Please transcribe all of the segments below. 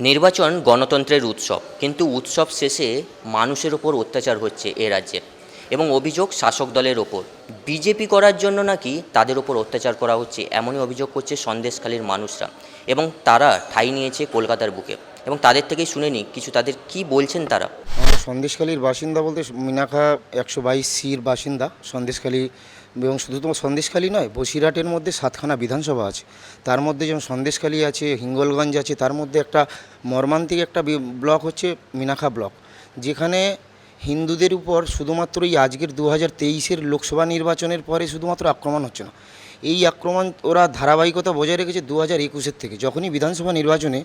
নির্বাচন গণতন্ত্রের উৎসব, কিন্তু উৎসব শেষে মানুষের ওপর অত্যাচার হচ্ছে এ রাজ্যে এবং অভিযোগ শাসক দলের ওপর। বিজেপি করার জন্য নাকি তাদের ওপর অত্যাচার করা হচ্ছে এমনই অভিযোগ করছে সন্দেশখালীর মানুষরা এবং তারা ঠাঁই নিয়েছে কলকাতার বুকে এবং তাদের থেকেই শুনে নিই কিছু তাদের কি বলছেন তারা? সন্দেশখালীর বাসিন্দা বলতে মিনাখা একশো বাইশ সির বাসিন্দা, সন্দেশখালী এবং শুধু তোমার সন্দেশখালী নয়, বসিরহাটের মধ্যে সাতখানা বিধানসভা আছে। তার মধ্যে যেমন সন্দেশখালী আছে, হিঙ্গলগঞ্জ আছে, তার মধ্যে একটা মর্মান্তিক একটা ব্লক হচ্ছে মিনাখা ব্লক। যেখানে হিন্দুদের উপর শুধুমাত্র এই আজকের দু হাজার তেইশের লোকসভা নির্বাচনের পরে শুধুমাত্র আক্রমণ হচ্ছে না। এই আক্রমণ ওরা ধারাবাহিকতা বজায় রেখেছে দু হাজার একুশের থেকে। যখনই বিধানসভা নির্বাচনে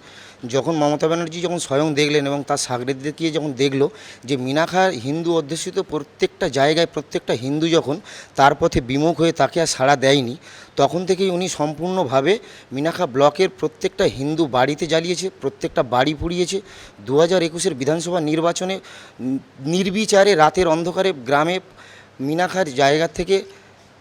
যখন মমতা ব্যানার্জি যখন স্বয়ং দেখলেন এবং তার সাগরেদকে যখন দেখল যে মিনাখার হিন্দু অধ্যুষিত প্রত্যেকটা জায়গায়, প্রত্যেকটা হিন্দু যখন তার পথে বিমুখ হয়ে তাকে আর সাড়া দেয়নি, তখন থেকেই উনি সম্পূর্ণভাবে মিনাখা ব্লকের প্রত্যেকটা হিন্দু বাড়িতে জ্বালিয়েছে, প্রত্যেকটা বাড়ি পুড়িয়েছে। দু হাজার একুশের বিধানসভা নির্বাচনে নির্বিচারে রাতের অন্ধকারে গ্রামে মিনাখার জায়গা থেকে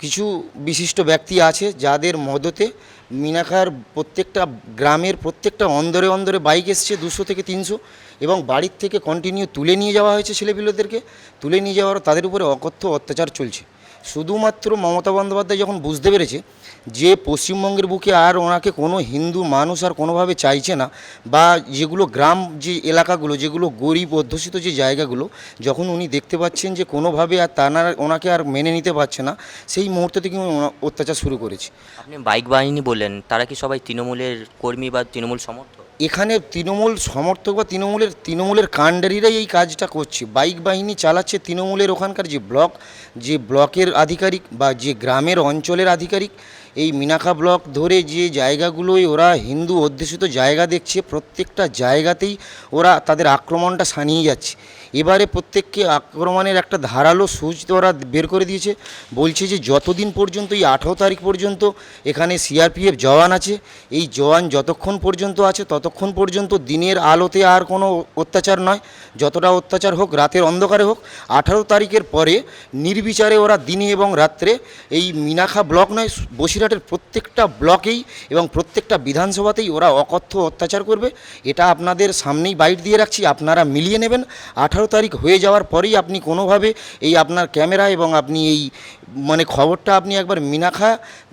কিছু বিশিষ্ট ব্যক্তি আছে যাদের মদতে মিনাখার প্রত্যেকটা গ্রামের প্রত্যেকটা অন্দরে অন্দরে বাইক এসছে দুশো থেকে তিনশো এবং বাড়ির থেকে কন্টিনিউ তুলে নিয়ে যাওয়া হয়েছে ছেলেপিলেদেরকে। তুলে নিয়ে যাওয়ার তাদের উপরে অকথ্য অত্যাচার চলছে। শুধুমাত্র মমতা বন্দ্যোপাধ্যায় যখন বুঝতে পেরেছে যে পশ্চিমবঙ্গের বুকে আর ওনাকে কোনো হিন্দু মানুষ আর কোনোভাবে চাইছে না, বা যেগুলো গ্রাম যে এলাকাগুলো, যেগুলো গরিব অধ্যুষিত যে জায়গাগুলো, যখন উনি দেখতে পাচ্ছেন যে কোনোভাবে আর তারা ওনাকে আর মেনে নিতে পারছে না, সেই মুহূর্ত থেকে উনি অত্যাচার শুরু করেছে। আপনি বাইক বাহিনী বললেন, তারা কি সবাই তৃণমূলের কর্মী বা তৃণমূল সমর্থক? এখানে তৃণমূল সমর্থক বা তৃণমূলের তৃণমূলের কাণ্ডারিরাই এই কাজটা করছে। বাইক বাহিনী চালাচ্ছে তৃণমূলের ওখানকার যে ব্লক, যে ব্লকের আধিকারিক বা যে গ্রামের অঞ্চলের আধিকারিক এই মিনাখা ব্লক ধরে যে জায়গাগুলোয় ওরা হিন্দু অধ্যুষিত জায়গা দেখছে, প্রত্যেকটা জায়গাতেই ওরা তাদের আক্রমণটা সানিয়ে যাচ্ছে। এবারে প্রত্যেককে আক্রমণের একটা ধারালো সুচ ওরা বের করে দিয়েছে। বলছে যে যতদিন পর্যন্ত, এই আঠারো তারিখ পর্যন্ত এখানে সিআরপিএফ জওয়ান আছে, এই জওয়ান যতক্ষণ পর্যন্ত আছে ততক্ষণ পর্যন্ত দিনের আলোতে আর কোনো অত্যাচার নয়। যতটা অত্যাচার হোক, রাতের অন্ধকারে হোক, আঠারো তারিখের পরে নির্বিচারে ওরা দিনে এবং রাত্রে এই মিনাখা ব্লক নয় বসিরহাটের প্রত্যেকটা ব্লকেই এবং প্রত্যেকটা বিধানসভাতেই ওরা অকথ্য অত্যাচার করবে। এটা আপনাদের সামনেই বাইট দিয়ে রাখছি, আপনারা মিলিয়ে নেবেন। আঠারো তারিখ হয়ে যাওয়ার পরেই আপনি কোনোভাবে এই আপনার ক্যামেরা এবং আপনি এই মানে খবরটা আপনি একবার মিনাখা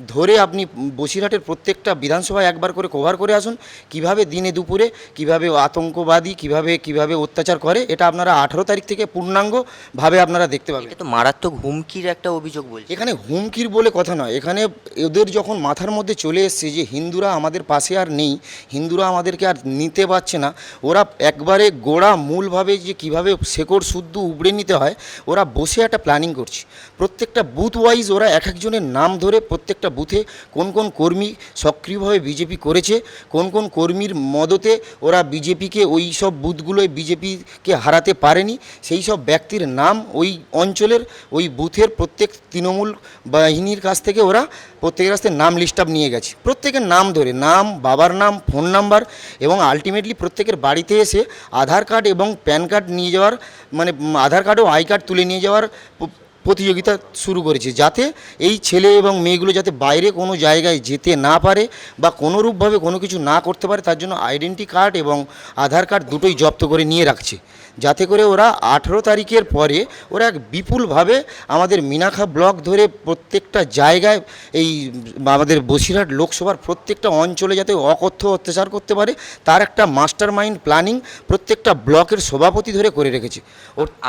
ধরে আপনি বসিরহাটের প্রত্যেকটা বিধানসভায় একবার করে কভার করে আসুন। কীভাবে দিনে দুপুরে কীভাবে আতঙ্কবাদী কীভাবে কীভাবে অত্যাচার করে এটা আপনারা আঠারো তারিখ থেকে পূর্ণাঙ্গভাবে আপনারা দেখতে পাবেন। এটা তো মারাত্মক হুমকির একটা অভিযোগ বলছে এখানে হুমকির বলে কথা নয়। এখানে ওদের যখন মাথার মধ্যে চলে এসছে যে হিন্দুরা আমাদের পাশে আর নেই হিন্দুরা আমাদেরকে আর নিতে পারছে না ওরা একবারে গোড়া মূলভাবে যে কীভাবে শেকড় শুদ্ধ উবড়ে নিতে হয় ওরা বসে একটা প্ল্যানিং করছে। প্রত্যেকটা বুথ ওয়াইজ ওরা এক একজনের নাম ধরে প্রত্যেকটা বুথে কোন কোন কর্মী সক্রিয়ভাবে বিজেপি করেছে, কোন কোন কর্মীর মদতে ওরা বিজেপিকে ওই সব বুথগুলোয় বিজেপিকে হারাতে পারেনি, সেই সব ব্যক্তির নাম ওই অঞ্চলের, ওই বুথের প্রত্যেক তৃণমূল বাহিনীর কাছ থেকে ওরা প্রত্যেকের কাছ থেকে নাম লিস্ট আপ নিয়ে গেছে। প্রত্যেকের নাম ধরে, নাম, বাবার নাম ফোন নাম্বার এবং আলটিমেটলি প্রত্যেকের বাড়িতে এসে আধার কার্ড এবং প্যান কার্ড নিয়ে যাওয়ার মানে আধার কার্ড ও আই কার্ড তুলে নিয়ে যাওয়ার প্রতিযোগিতা শুরু করেছে যাতে এই ছেলে এবং মেয়েগুলো যাতে বাইরে কোনো জায়গায় যেতে না পারে বা কোনোরূপভাবে কোনো কিছু না করতে পারে, তার জন্য আইডেন্টি কার্ড এবং আধার কার্ড দুটোই জব্দ করে নিয়ে রাখছে। যাতে করে ওরা আঠেরো তারিখের পরে ওরা এক বিপুলভাবে আমাদের মিনাখা ব্লক ধরে প্রত্যেকটা জায়গায় এই আমাদের বসিরহাট লোকসভার প্রত্যেকটা অঞ্চলে যাতে অকথ্য অত্যাচার করতে পারে, তার একটা মাস্টার মাইন্ড প্ল্যানিং প্রত্যেকটা ব্লকের সভাপতি ধরে করে রেখেছে।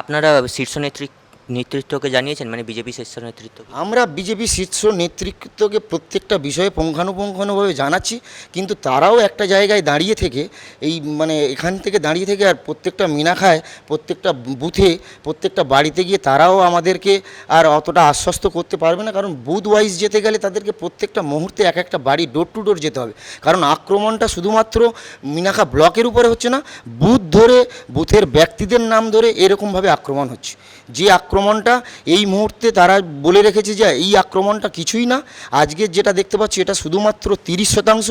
আপনারা শীর্ষ নেতৃত্ব নেতৃত্বকে জানিয়েছেন? মানে বিজেপি শীর্ষ নেতৃত্ব আমরা বিজেপি শীর্ষ নেতৃত্বকে প্রত্যেকটা বিষয়ে পুঙ্খানুপুঙ্খানুভাবে জানাচ্ছি, কিন্তু তারাও একটা জায়গায় দাঁড়িয়ে থেকে, এই মানে এখান থেকে দাঁড়িয়ে থেকে আর প্রত্যেকটা মিনাখায় প্রত্যেকটা বুথে, প্রত্যেকটা বাড়িতে গিয়ে তারাও আমাদেরকে আর অতটা আশ্বস্ত করতে পারবে না, কারণ বুথ ওয়াইজ যেতে গেলে তাদেরকে প্রত্যেকটা মুহূর্তে এক একটা বাড়ি ডোর টু ডোর যেতে হবে। কারণ আক্রমণটা শুধুমাত্র মিনাখা ব্লকের উপরে হচ্ছে না, বুথ ধরে, বুথের ব্যক্তিদের নাম ধরে এরকমভাবে আক্রমণ হচ্ছে। যে আক্রমণ আক্রমণটা, এই মুহূর্তে তারা বলে রেখেছে যে এই আক্রমণটা কিছুই না। আজকে যেটা দেখতে পাচ্ছি এটা শুধুমাত্র তিরিশ শতাংশ।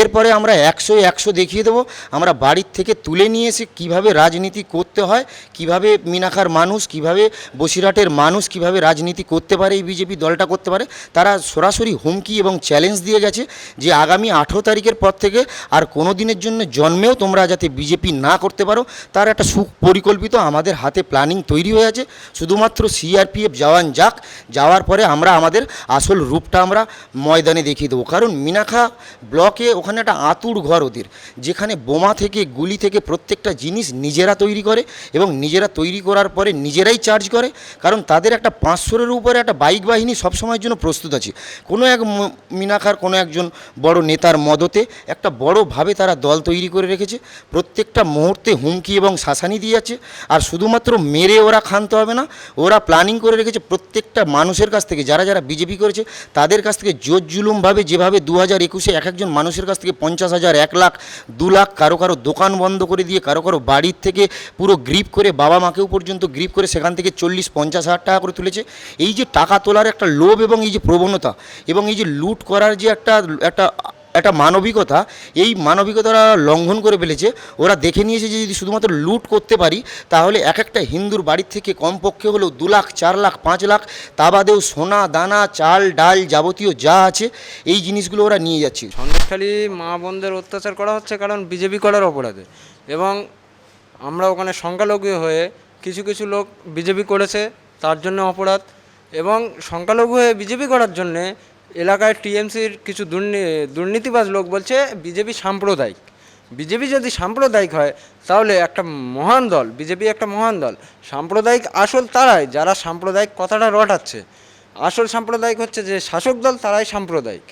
এরপরে আমরা একশো একশো দেখিয়ে দেবো। আমরা বাড়ির থেকে তুলে নিয়ে এসে কীভাবে রাজনীতি করতে হয়, কীভাবে মিনাখার মানুষ, কীভাবে বসিরহাটের মানুষ, কীভাবে রাজনীতি করতে পারে, এই বিজেপি দলটা করতে পারে, তারা সরাসরি হুমকি এবং চ্যালেঞ্জ দিয়ে গেছে যে আগামী আঠেরো তারিখের পর থেকে আর কোনো দিনের জন্য জন্মেও তোমরা যাতে বিজেপি না করতে পারো। তার একটা সুপরিকল্পিত আমাদের হাতে প্ল্যানিং তৈরি হয়ে আছে। শুধুমাত্র সিআরপিএফ জওয়ান যাক, যাওয়ার পরে আমরা আমাদের আসল রূপটা আমরা ময়দানে দেখিয়ে দেবো। কারণ মিনাখা ব্লকে ওখানে একটা আতুর ঘর ওদের, যেখানে বোমা থেকে, গুলি থেকে প্রত্যেকটা জিনিস নিজেরা তৈরি করে এবং নিজেরা তৈরি করার পরে নিজেরাই চার্জ করে। কারণ তাদের একটা পাঁচশোরের উপরে একটা বাইক বাহিনী সবসময়ের জন্য প্রস্তুত আছে। কোনো এক মিনাখার কোনো একজন বড় নেতার মদতে একটা বড়োভাবে তারা দল তৈরি করে রেখেছে। প্রত্যেকটা মুহূর্তে হুমকি এবং শাসানি দিয়ে যাচ্ছে। আর শুধুমাত্র মেরে ওরা ক্ষান্ত হবে না ওরা প্ল্যানিং করে রেখেছে প্রত্যেকটা মানুষের কাছ থেকে, যারা যারা বিজেপি করেছে, তাদের কাছ থেকে জোর জুলুমভাবে যেভাবে দু হাজার একুশে এক একজন মানুষের কাছ থেকে পঞ্চাশ হাজার, এক লাখ, দু লাখ কারও কারও দোকান বন্ধ করে দিয়ে, কারও কারও বাড়ির থেকে পুরো গ্রিপ করে, বাবা মাকেও পর্যন্ত গ্রিপ করে সেখান থেকে চল্লিশ, পঞ্চাশ হাজার টাকা করে তুলেছে। এই যে টাকা তোলার একটা লোভ এবং এই যে প্রবণতা, এবং এই যে লুট করার যে একটা একটা একটা মানবিকতা, এই মানবিকতারা লঙ্ঘন করে ফেলেছে। ওরা দেখে নিয়েছে যে যদি শুধুমাত্র লুট করতে পারি, তাহলে এক একটা হিন্দুর বাড়ির থেকে কমপক্ষে হলেও দু লাখ, চার লাখ, পাঁচ লাখ, তা বাদেও সোনা, দানা, চাল, ডাল যাবতীয় যা আছে, এই জিনিসগুলো ওরা নিয়ে যাচ্ছে। সন্দেশখালী মা বোনদের অত্যাচার করা হচ্ছে কারণ বিজেপি করার অপরাধে এবং আমরা ওখানে সংখ্যালঘু হয়ে কিছু কিছু লোক বিজেপি করেছে, তার জন্য অপরাধ এবং সংখ্যালঘু হয়ে বিজেপি করার জন্যে এলাকায় টিএমসির কিছু দুর্নী, দুর্নীতিবাজ লোক বলছে, বিজেপি সাম্প্রদায়িক। বিজেপি যদি সাম্প্রদায়িক হয়, তাহলে একটা মহান দল, বিজেপি একটা মহান দল। সাম্প্রদায়িক আসল তারাই, যারা সাম্প্রদায়িক কথাটা রটাচ্ছে। আসল সাম্প্রদায়িক হচ্ছে যে শাসক দল, তারাই সাম্প্রদায়িক।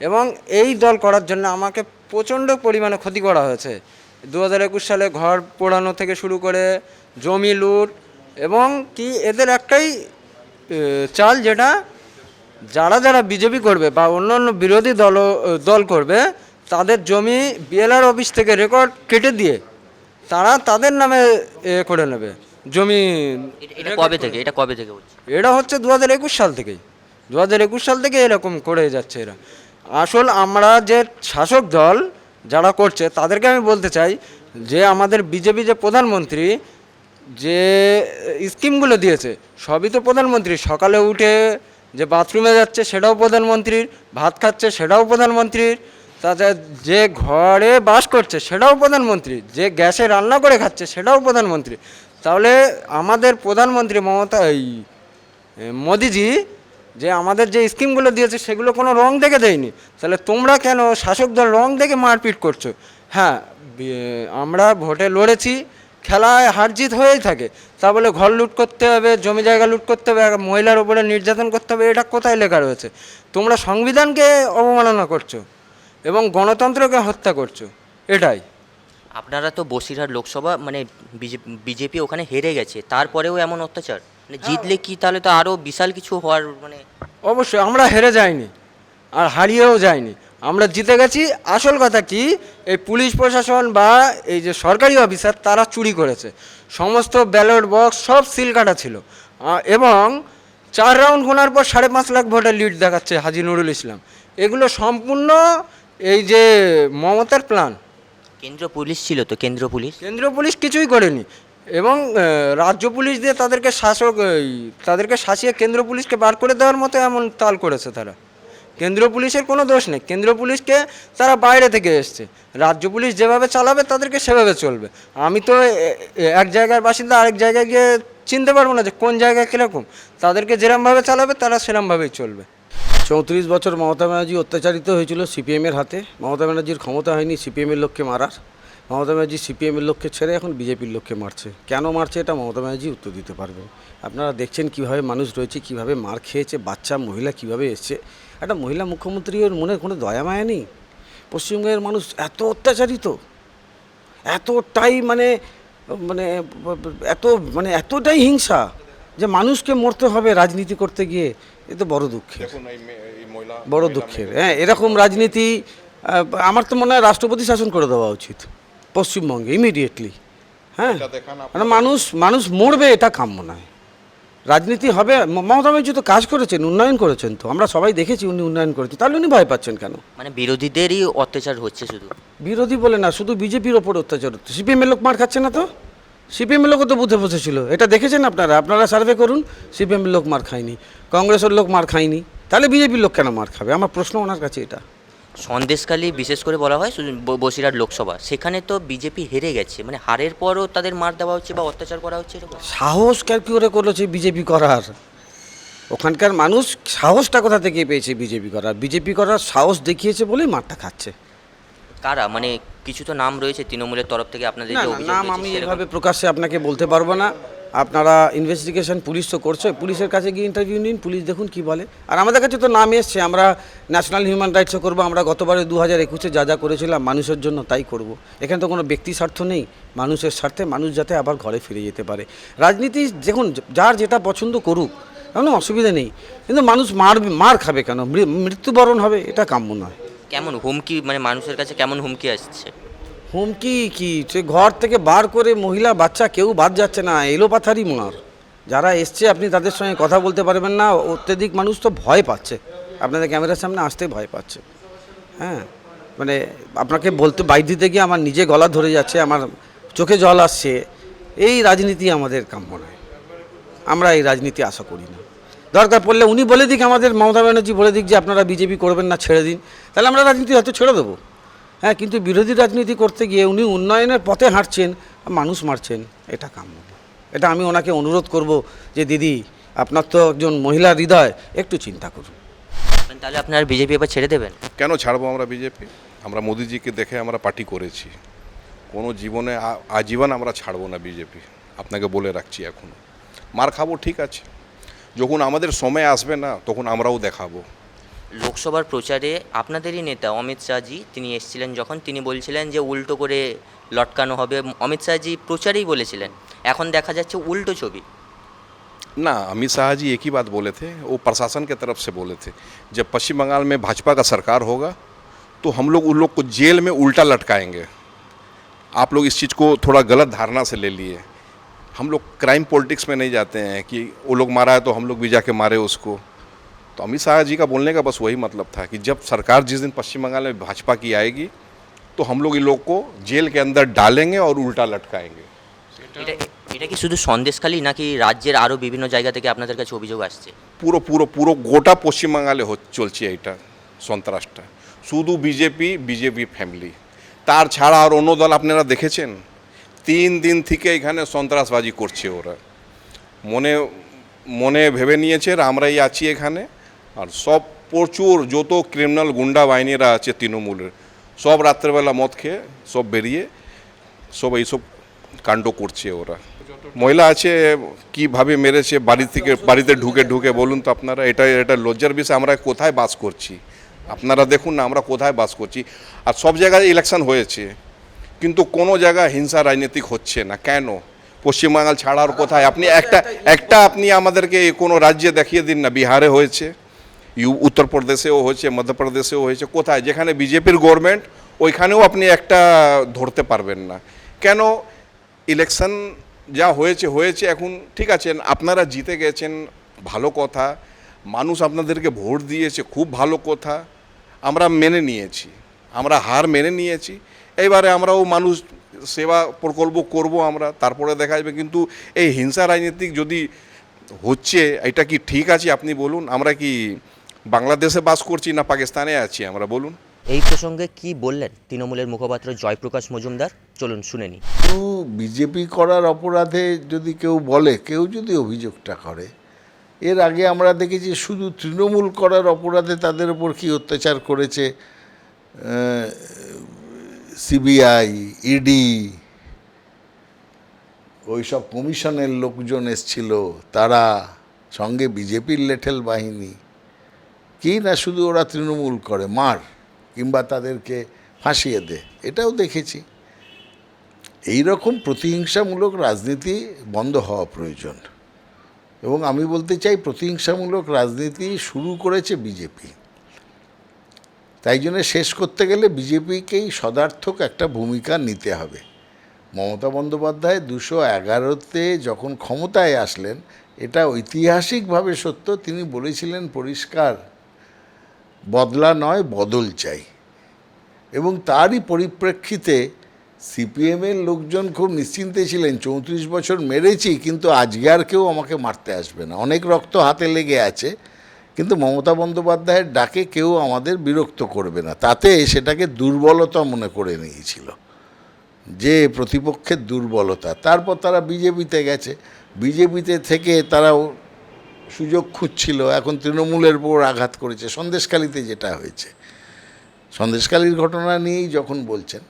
এবং এই দল করার জন্য আমাকে প্রচণ্ড পরিমাণে ক্ষতি করা হয়েছে। দু হাজার একুশ সালে ঘর পোড়ানো থেকে শুরু করে জমি লুট এবং কি এদের একটাই চাল যেটা যারা যারা বিজেপি করবে বা অন্য অন্য বিরোধী দল দল করবে তাদের জমি বিএলআর অফিস থেকে রেকর্ড কেটে দিয়ে তারা তাদের নামে এ করে নেবে। জমি এটা- কবে থেকে? এটা কবে থেকে হচ্ছে? এটা হচ্ছে দু হাজার একুশ সাল থেকেই। দু হাজার একুশ সাল থেকে এরকম করে যাচ্ছে এরা। আসল আমরা যে শাসক দল যারা করছে তাদেরকে আমি বলতে চাই যে আমাদের বিজেপি যে প্রধানমন্ত্রী যে স্কিমগুলো দিয়েছে সবই তো প্রধানমন্ত্রী। সকালে উঠে যে বাথরুমে যাচ্ছে সেটাও প্রধানমন্ত্রীর, ভাত খাচ্ছে সেটাও প্রধানমন্ত্রীর তাছাড়া যে ঘরে বাস করছে সেটাও প্রধানমন্ত্রী, যে গ্যাসে রান্না করে খাচ্ছে সেটাও প্রধানমন্ত্রী। তাহলে আমাদের প্রধানমন্ত্রী মমতা, এই মোদিজি যে আমাদের যে স্কিমগুলো দিয়েছে সেগুলো কোনো রং দেখে দেয়নি। তাহলে তোমরা কেন শাসক দল রং দেখে মারপিট করছ? হ্যাঁ আমরা ভোটে লড়েছি খেলায় হার জিত হয়েই থাকে। তা বলে ঘর লুট করতে হবে জমি জায়গা লুট করতে হবে মহিলার উপরে নির্যাতন করতে হবে এটা কোথায় লেখা রয়েছে? তোমরা সংবিধানকে অবমাননা করছ এবং গণতন্ত্রকে হত্যা করছ এটাই। আপনারা তো বসিরহাট লোকসভা মানে বিজেপি ওখানে হেরে গেছে তারপরেও এমন অত্যাচার? মানে জিতলে কি তাহলে তো আরও বিশাল কিছু হওয়ার মানে অবশ্যই আমরা হেরে যাইনি আর হারিয়েও যাইনি। আমরা জিতে গেছি। আসল কথা কি? এই পুলিশ প্রশাসন বা এই যে সরকারি অফিসার তারা চুরি করেছে। সমস্ত ব্যালট বক্স সব সিল কাটা ছিল। এবং চার রাউন্ড গোনার পর সাড়ে পাঁচ লাখ ভোটের লিড দেখাচ্ছে হাজি নুরুল ইসলাম। এগুলো সম্পূর্ণ এই যে মমতার প্ল্যান কেন্দ্র পুলিশ ছিল তো? কেন্দ্র পুলিশ? কেন্দ্র পুলিশ কিছুই করেনি। এবং রাজ্য পুলিশ দিয়ে তাদেরকে শাসক তাদেরকে শাসিয়ে কেন্দ্র পুলিশকে বার করে দেওয়ার মতো এমন তাল করেছে তারা। কেন্দ্রীয় পুলিশের কোনো দোষ নেই। কেন্দ্রীয় পুলিশকে তারা বাইরে থেকে এসছে। রাজ্য পুলিশ যেভাবে চালাবে, তাদেরকে সেভাবে চলবে। আমি তো এক জায়গার বাসিন্দা আরেক জায়গায় গিয়ে চিনতে পারব না যে কোন জায়গায় কীরকম। তাদেরকে যেরমভাবে চালাবে, তারা সেরমভাবেই চলবে। চৌত্রিশ বছর মমতা ব্যানার্জি অত্যাচারিত হয়েছিল সিপিএমের হাতে। মমতা ব্যানার্জির ক্ষমতা হয়নি সিপিএমের লোককে মারার। মমতা ব্যানার্জি সিপিএমের লোককে ছেড়ে এখন বিজেপির লোককে মারছে। কেন মারছে এটা মমতা ব্যানার্জি উত্তর দিতে পারবে আপনারা দেখছেন কীভাবে মানুষ রয়েছে, কীভাবে মার খেয়েছে, বাচ্চা, মহিলা কীভাবে এসছে। একটা মহিলা মুখ্যমন্ত্রী ওর মনে কোনো দয়া মায়া নেই? পশ্চিমবঙ্গের মানুষ এত অত্যাচারিত এতটাই মানে মানে এত মানে এতটাই হিংসা যে মানুষকে মরতে হবে রাজনীতি করতে গিয়ে এ তো বড় দুঃখের। বড় দুঃখের। হ্যাঁ এরকম রাজনীতি আমার তো মনে হয় রাষ্ট্রপতি শাসন করে দেওয়া উচিত পশ্চিমবঙ্গে ইমিডিয়েটলি হ্যাঁ মানে মানুষ মানুষ মরবে এটা কাম্য নয়। রাজনীতি হবে মমতা ব্যানার্জি তো কাজ করেছেন উন্নয়ন করেছেন তো। আমরা সবাই দেখেছি উনি উন্নয়ন করেছেন। তাহলে উনি ভয় পাচ্ছেন কেন? মানে বিরোধীদেরই অত্যাচার হচ্ছে শুধু। বিরোধী বলে না শুধু বিজেপির ওপর অত্যাচার হচ্ছে। সিপিএমের লোক মার খাচ্ছে না তো? সিপিএমের লোকও তো বুঝে বসেছিল এটা দেখেছেন আপনারা? আপনারা সার্ভে করুন সিপিএমের লোক মার খায়নি কংগ্রেসের লোক মার খায়নি। তাহলে বিজেপির লোক কেন মার খাবে? আমার প্রশ্ন ওনার কাছে এটা। সন্দেশখালী বিশেষ করে বলা হয় বসিরহাট লোকসভা। সেখানে তো বিজেপি হেরে গেছে। মানে হারের পরও তাদের মার দেওয়া হচ্ছে বা অত্যাচার করা হচ্ছে এরকম? সাহস কেন কি করে করেছে বিজেপি করার? ওখানকার মানুষ সাহসটা কোথা থেকে পেয়েছে বিজেপি করার? বিজেপি করার সাহস দেখিয়েছে বলেই মারটা খাচ্ছে। কারা? মানে কিছু তো নাম রয়েছে তৃণমূলের তরফ থেকে আপনাদের নাম আমি এভাবে প্রকাশ্যে আপনাকে বলতে পারব না। আপনারা ইনভেস্টিগেশন পুলিশ তো করছে পুলিশের কাছে গিয়ে ইন্টারভিউ নিন, পুলিশ দেখুন কি বলে। আর আমাদের কাছে তো নাম এসছে, আমরা ন্যাশনাল হিউম্যান রাইটসও করব, আমরা গতবারে দু হাজার একুশে যা যা করেছিলাম মানুষের জন্য তাই করব। এখানে তো কোনো ব্যক্তি স্বার্থ নেই, মানুষের স্বার্থে মানুষ যাতে আবার ঘরে ফিরে যেতে পারে। রাজনীতি, দেখুন, যার যেটা পছন্দ করুক, কোনো অসুবিধা নেই। কিন্তু মানুষ মার মার খাবে কেন? মৃত্যুবরণ হবে, এটা কাম্য নয়। কেমন হুমকি মানে মানুষের কাছে কেমন হুমকি আসছে? হুমকি কি? সে ঘর থেকে বার করে মহিলা, বাচ্চা কেউ বাদ যাচ্ছে না, এলোপাথারি মার যারা এসছে, আপনি তাদের সঙ্গে কথা বলতে পারবেন না, অত্যধিক মানুষ তো ভয় পাচ্ছে। আপনাদের ক্যামেরার সামনে আসতে ভয় পাচ্ছে। হ্যাঁ? মানে আপনাকে বলতে, বাইর দিতে গিয়ে আমার নিজে গলা ধরে যাচ্ছে, আমার চোখে জল আসছে। এই রাজনীতি আমাদের কাম্য নয়। আমরা এই রাজনীতি আশা করি না। দরকার পড়লে উনি বলে দিক, আমাদের মমতা ব্যানার্জি বলে দিক যে আপনারা বিজেপি করবেন না, ছেড়ে দিন। তাহলে আমরা রাজনীতি হয়তো ছেড়ে দেবো। হ্যাঁ কিন্তু বিরোধী রাজনীতি করতে গিয়ে উনি উন্নয়নের পথে হাঁটছেন মানুষ মারছেন এটা কাম্য এটা আমি ওনাকে অনুরোধ করব যে দিদি আপনার তো একজন মহিলা হৃদয় একটু চিন্তা করুন। মানে তাহলে আপনার বিজেপি এবার ছেড়ে দেবেন? কেন ছাড়বো আমরা বিজেপি? আমরা মোদিজিকে দেখে আমরা পার্টি করেছি। কোনো জীবনে আজীবন আমরা ছাড়বো না বিজেপি। আপনাকে বলে রাখছি এখন। মার খাব ঠিক আছে। যখন আমাদের সময় আসবে না তখন আমরাও দেখাবো। লোকসভার প্রচারে আপনাদেরই নেতা অমিত শাহজি তিনি এসেছিলেন যখন তিনি বলছিলেন যে উল্টো করে লটকানো হবে অমিত শাহজি প্রচারেই বলেছিলেন এখন দেখা যাচ্ছে উল্টো ছবি ना अमित शाह जी एक ही बात बोले थे वो प्रशासन के तरफ से बोले थे जब पश्चिम बंगाल में भाजपा का सरकार होगा तो हम लोग उन लोग को जेल में उल्टा लटकाएंगे आप लोग इस चीज़ को थोड़ा गलत धारणा से ले लिए हम लोग क्राइम पॉलिटिक्स में नहीं जाते हैं कि वो लोग मारा है तो हम लोग भी जाके मारे उसको तो अमित शाह जी का बोलने का बस वही मतलब था कि जब सरकार जिस दिन पश्चिम बंगाल में भाजपा की आएगी तो हम लोग इन लोग को जेल के अंदर डालेंगे और उल्टा लटकाएंगे এটা এটা কি শুধু সন্দেশখালী নাকি রাজ্যের আরও বিভিন্ন জায়গা থেকে আপনাদের কাছে অভিযোগ আসছে পুরো পুরো পুরো গোটা পশ্চিমবাংলে হচ্ছে চলছে এইটা সন্ত্রাসটা শুধু বিজেপি বিজেপি ফ্যামিলি তার ছাড়া আর অন্য দল আপনারা দেখেছেন তিন দিন থেকে এখানে সন্ত্রাসবাজি করছে ওরা মনে মনে ভেবে নিয়েছে আর আমরাই আছি এখানে আর সব প্রচুর যত ক্রিমিনাল গুন্ডা বাহিনীরা আছে তৃণমূলের, সব রাত্রেবেলা মদ খেয়ে সব বেরিয়ে সব এইসব কাণ্ড করছে ওরা। মহিলা আছে কীভাবে মেরেছে, বাড়ি থেকে, বাড়িতে ঢুকে ঢুকে বলুন তো আপনারা, এটা এটা লজ্জার বিষয়, আমরা কোথায় বাস করছি? আপনারা দেখুন না, আমরা কোথায় বাস করছি। আর সব জায়গায় ইলেকশন হয়েছে, কিন্তু কোনো জায়গায় হিংসা রাজনৈতিক হচ্ছে না। কেন? পশ্চিমবাংল ছাড়ার কোথায়? আপনি একটা একটা আপনি আমাদেরকে কোনো রাজ্যে দেখিয়ে দিন না, বিহারে হয়েছে। ইউ উত্তরপ্রদেশেও হয়েছে, মধ্যপ্রদেশেও হয়েছে, কোথায়? যেখানে বিজেপির গভর্নমেন্ট ওইখানেও আপনি একটা ধরতে পারবেন না। কেন? ইলেকশন যা হয়েছে হয়েছে, এখন ঠিক আছে, আপনারা জিতে গেছেন, ভালো কথা। মানুষ আপনাদেরকে ভোট দিয়েছে, খুব ভালো কথা। আমরা মেনে নিয়েছি, আমরা হার মেনে নিয়েছি। এইবারে আমরাও মানুষ সেবা প্রকল্প করব আমরা, তারপরে দেখা যাবে। কিন্তু এই হিংসা রাজনীতিক যদি হচ্ছে, এটা কি ঠিক আছে আপনি বলুন? আমরা কি বাংলাদেশে বাস করছি না পাকিস্তানে আছি আমরা বলুন। এই প্রসঙ্গে কি বললেন তৃণমূলের মুখপাত্র জয়প্রকাশ মজুমদার? চলুন শুনে নিই। কিন্তু বিজেপি করার অপরাধে যদি কেউ বলে কেউ যদি অভিযোগটা করে এর আগে আমরা দেখেছি শুধু তৃণমূল করার অপরাধে তাদের ওপর কি অত্যাচার করেছে সিবিআই ইডি ওই সব কমিশনের লোকজন এসছিল তারা সঙ্গে বিজেপির লেঠেল বাহিনী কি না শুধু ওরা তৃণমূল করে, মার, কিংবা তাদেরকে ফাঁসিয়ে দে, এটাও দেখেছি। এই রকম প্রতিহিংসামূলক রাজনীতি বন্ধ হওয়া প্রয়োজন। এবং আমি বলতে চাই, প্রতিহিংসামূলক রাজনীতি শুরু করেছে বিজেপি। তাই জন্য শেষ করতে গেলে বিজেপিকেই সদার্থক একটা ভূমিকা নিতে হবে। মমতা বন্দ্যোপাধ্যায় দুশো এগারোতে যখন ক্ষমতায় আসলেন, এটা ঐতিহাসিকভাবে সত্য, তিনি বলেছিলেন পরিষ্কার বদলা নয়, বদল চাই। এবং তারই পরিপ্রেক্ষিতে সিপিএমের লোকজন খুব নিশ্চিন্তে ছিলেন, চৌত্রিশ বছর মেরেছি, কিন্তু আজকে আর কেউ আমাকে মারতে আসবে না। অনেক রক্ত হাতে লেগে আছে, কিন্তু মমতা বন্দ্যোপাধ্যায়ের ডাকে কেউ আমাদের বিরক্ত করবে না। তাতে সেটাকে দুর্বলতা মনে করে নিয়েছিল। যে প্রতিপক্ষের দুর্বলতা। তারপর তারা বিজেপিতে গেছে। বিজেপিতে থেকে তারাও সুযোগ খুঁজছিল, এখন তৃণমূলের উপর আঘাত করেছে। সন্দেশখালিতে যেটা হয়েছে সন্দেশকালীর ঘটনা নিয়েই যখন বলছেন,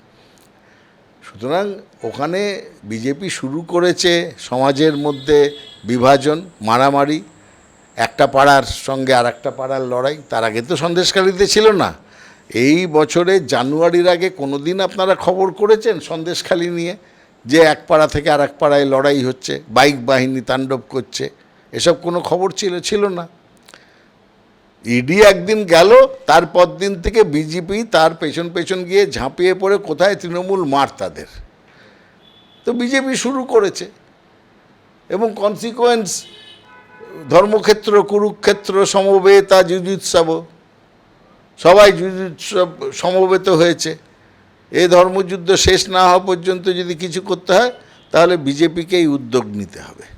সুতরাং ওখানে বিজেপি শুরু করেছে সমাজের মধ্যে বিভাজন, মারামারি, একটা পাড়ার সঙ্গে আর একটা পাড়ার লড়াই, তার আগে তো সন্দেশকালীতে ছিল না। এই বছরে জানুয়ারির আগে কোনো দিন আপনারা খবর করেছেন সন্দেশখালী নিয়ে, যে এক পাড়া থেকে আর এক পাড়ায় লড়াই হচ্ছে, বাইক বাহিনী তাণ্ডব করছে? এসব কোনো খবর ছিল ছিল না। ইডি একদিন গেল, তারপর দিন থেকে বিজেপি তার পেছন পেছন গিয়ে ঝাঁপিয়ে পড়ে কোথায় তৃণমূল মার তাদের। তো বিজেপি শুরু করেছে। এবং কনসিকোয়েন্স ধর্মক্ষেত্র, কুরুক্ষেত্র, সমবেতা, যুজুৎসব, সবাই যুজুৎসব সমবেত হয়েছে। এ ধর্মযুদ্ধ শেষ না হওয়া পর্যন্ত যদি কিছু করতে হয়, তাহলে বিজেপিকেই উদ্যোগ নিতে হবে।